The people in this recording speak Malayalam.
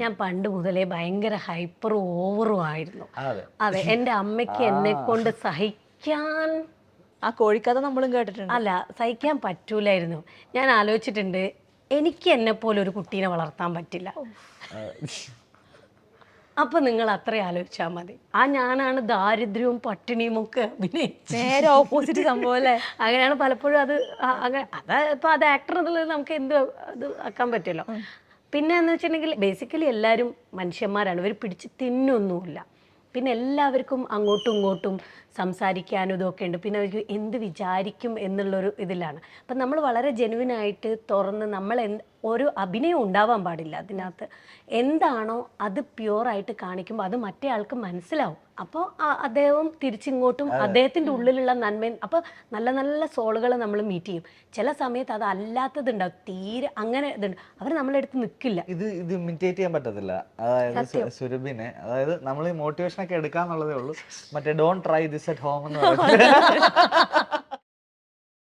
ഞാൻ പണ്ട് മുതലേ ഭയങ്കര ഹൈപ്പറും ഓവറും ആയിരുന്നു. അതെ. എന്റെ എന്റെ അമ്മയ്ക്ക് എന്നെ കൊണ്ട് സഹിക്കാൻ ആ കോഴിക്കഥ നമ്മളും കേട്ടിട്ടുണ്ട്. അല്ല സഹിക്കാൻ പറ്റൂലായിരുന്നു. ഞാൻ ആലോചിച്ചിട്ടുണ്ട് എനിക്ക് എന്നെ പോലെ ഒരു കുട്ടീനെ വളർത്താൻ പറ്റില്ല. അപ്പൊ നിങ്ങൾ അത്ര ആലോചിച്ചാൽ മതി. ആ ഞാനാണ് ദാരിദ്ര്യവും പട്ടിണിയും ഒക്കെ അഭിനയിച്ചത്. നേരെ ഓപ്പോസിറ്റ് സംഭവം അല്ലേ? അങ്ങനെയാണ് പലപ്പോഴും അത് അങ്ങനെ അതാ ഇപ്പൊ അത് ആക്ടർ എന്നുള്ളത് നമുക്ക് എന്ത് അത് ആക്കാൻ പറ്റുമല്ലോ. പിന്നെ എന്ന് വെച്ചിട്ടുണ്ടെങ്കിൽ ബേസിക്കലി എല്ലാവരും മനുഷ്യന്മാരാണ്. ഇവർ പിടിച്ച് തിന്നൊന്നുമില്ല. പിന്നെ എല്ലാവർക്കും അങ്ങോട്ടും ഇങ്ങോട്ടും സംസാരിക്കാനും ഇതൊക്കെ ഉണ്ട്. പിന്നെ അവർക്ക് എന്ത് വിചാരിക്കും എന്നുള്ളൊരു ഇതിലാണ്. അപ്പം നമ്മൾ വളരെ ജെനുവിനായിട്ട് തുറന്ന് നമ്മൾ എന്ത് ഒരു അഭിനയം ഉണ്ടാവാൻ പാടില്ല അതിനകത്ത്. എന്താണോ അത് പ്യുവറായിട്ട് കാണിക്കുമ്പോൾ അത് മറ്റേ ആൾക്ക് മനസ്സിലാവും. അപ്പോൾ അദ്ദേഹം തിരിച്ചിങ്ങോട്ടും അദ്ദേഹത്തിന്റെ ഉള്ളിലുള്ള നന്മ അപ്പോൾ നല്ല നല്ല സോളുകൾ നമ്മൾ മീറ്റ് ചെയ്യും. ചില സമയത്ത് അത് അല്ലാത്തതുണ്ടാവും. തീരെ അങ്ങനെ ഇതുണ്ട്. അവർ നമ്മളെ അടുത്ത് നിൽക്കില്ല ഇത് ഇത് ഇമിറ്റേറ്റ് ചെയ്യാൻ പറ്റത്തില്ല. അതായത് സുരഭിനെ. അതായത് നമ്മൾ മോട്ടിവേഷൻ ഒക്കെ എടുക്കാന്നുള്ളതേ ഉള്ളൂ. മറ്റേ don't try this at home എന്ന് പറയുന്നത്.